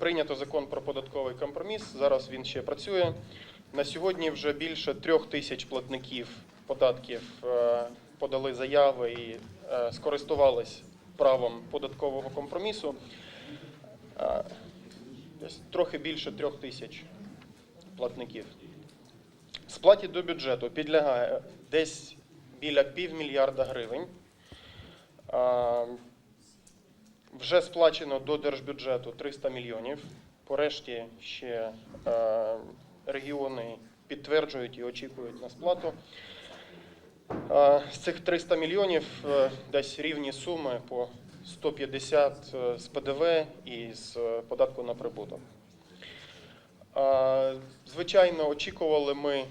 Прийнято закон про податковий компроміс. Зараз він ще працює. На сьогодні вже більше трьох тисяч платників податків е, подали заяви і е, скористувались правом податкового компромісу. Е, трохи більше трьох тисяч платників. Сплаті до бюджету підлягає десь біля півмільярда гривень. Вже сплачено до держбюджету 300 мільйонів. Порешті ще е, регіони підтверджують і очікують на сплату. Е, З цих 300 мільйонів е, десь рівні суми по 150 з ПДВ і з е, податку на прибуток. Е, Звичайно, очікували ми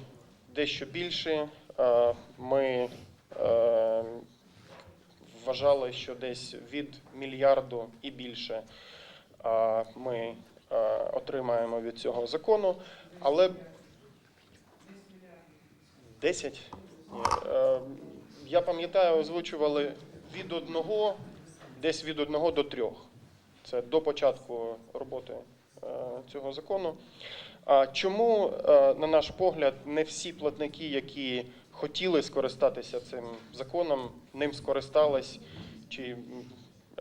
дещо більше. Е, Ми е, вважали, що десь від мільярду і більше ми отримаємо від цього закону, але 10? Е, Я пам'ятаю, озвучували від одного, десь від одного до трьох. Це до початку роботи е, цього закону. Чому, е, на наш погляд, не всі платники, які хотіли скористатися цим законом, ним скористались чи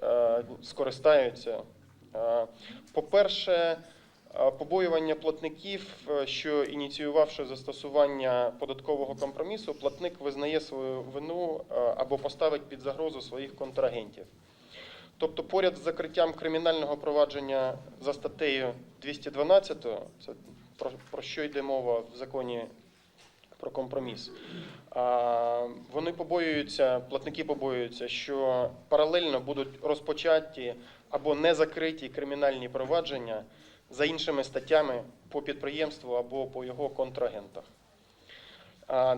е, скористаються? Е, По-перше, е, побоювання платників, е, що ініціювавши застосування податкового компромісу, платник визнає свою вину або поставить під загрозу своїх контрагентів. Тобто, поряд з закриттям кримінального провадження за статтею 212, це про що йде мова в законі про компроміс. Вони побоюються, платники побоюються, що паралельно будуть розпочаті або не закриті кримінальні провадження за іншими статтями по підприємству або по його контрагентах.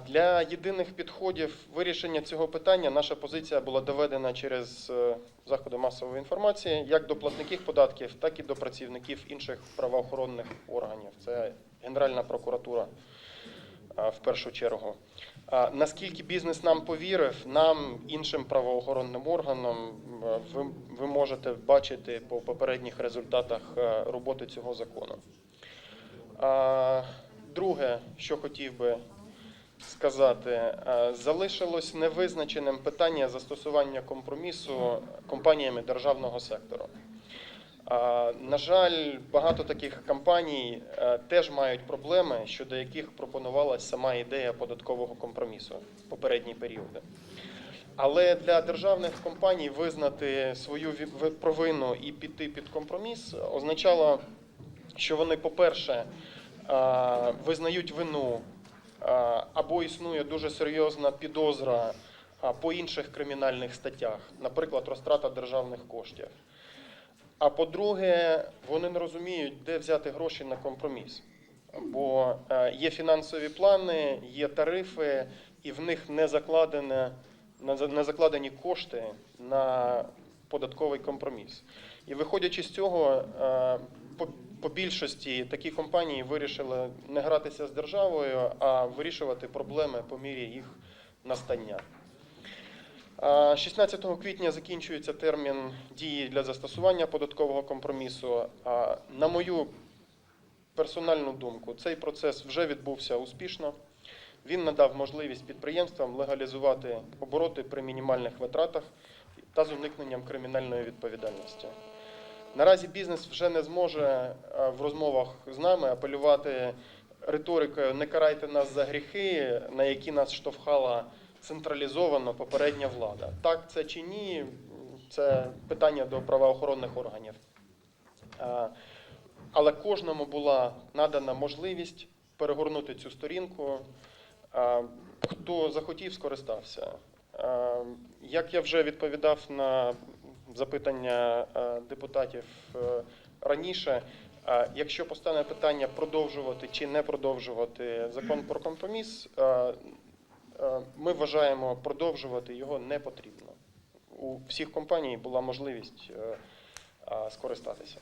Для єдиних підходів вирішення цього питання наша позиція була доведена через е, заходи масової інформації як до платників податків, так і до працівників інших правоохоронних органів. Це Генеральна прокуратура в першу чергу. Наскільки бізнес нам повірив, нам, іншим правоохоронним органам, ви, ви можете бачити по попередніх результатах роботи цього закону. Друге, що хотів би сказати, залишилось невизначеним питання застосування компромісу компаніями державного сектору. На жаль, багато таких компаній е, теж мають проблеми, щодо яких пропонувалася сама ідея податкового компромісу в попередні періоди. Але для державних компаній визнати свою провину і піти під компроміс означало, що вони, по-перше, е, визнають вину або існує дуже серйозна підозра по інших кримінальних статтях, наприклад, розтрата державних коштів. А по-друге, вони не розуміють, де взяти гроші на компроміс. Бо е, є фінансові плани, є тарифи, і в них не закладене, не закладені кошти на податковий компроміс. І виходячи з цього, е, по, по більшості такі компанії вирішили не гратися з державою, а вирішувати проблеми по мірі їх настання. А, 16 квітня закінчується термін дії для застосування податкового компромісу. На мою персональну думку, цей процес вже відбувся успішно. Він надав можливість підприємствам легалізувати обороти при мінімальних витратах та з уникненням кримінальної відповідальності. Наразі бізнес вже не зможе е, в розмовах з нами апелювати риторикою не карайте нас за гріхи, на які нас штовхала централізовано попередня влада. Так це чи ні, це питання до правоохоронних органів. Е, Але кожному була надана можливість перегорнути цю сторінку. Е, Хто захотів, скористався. Е, Як я вже відповідав на запитання депутатів раніше, якщо постане питання продовжувати чи не продовжувати закон про компроміс, ми вважаємо, продовжувати його не потрібно. У всіх компаній була можливість е, е, скористатися.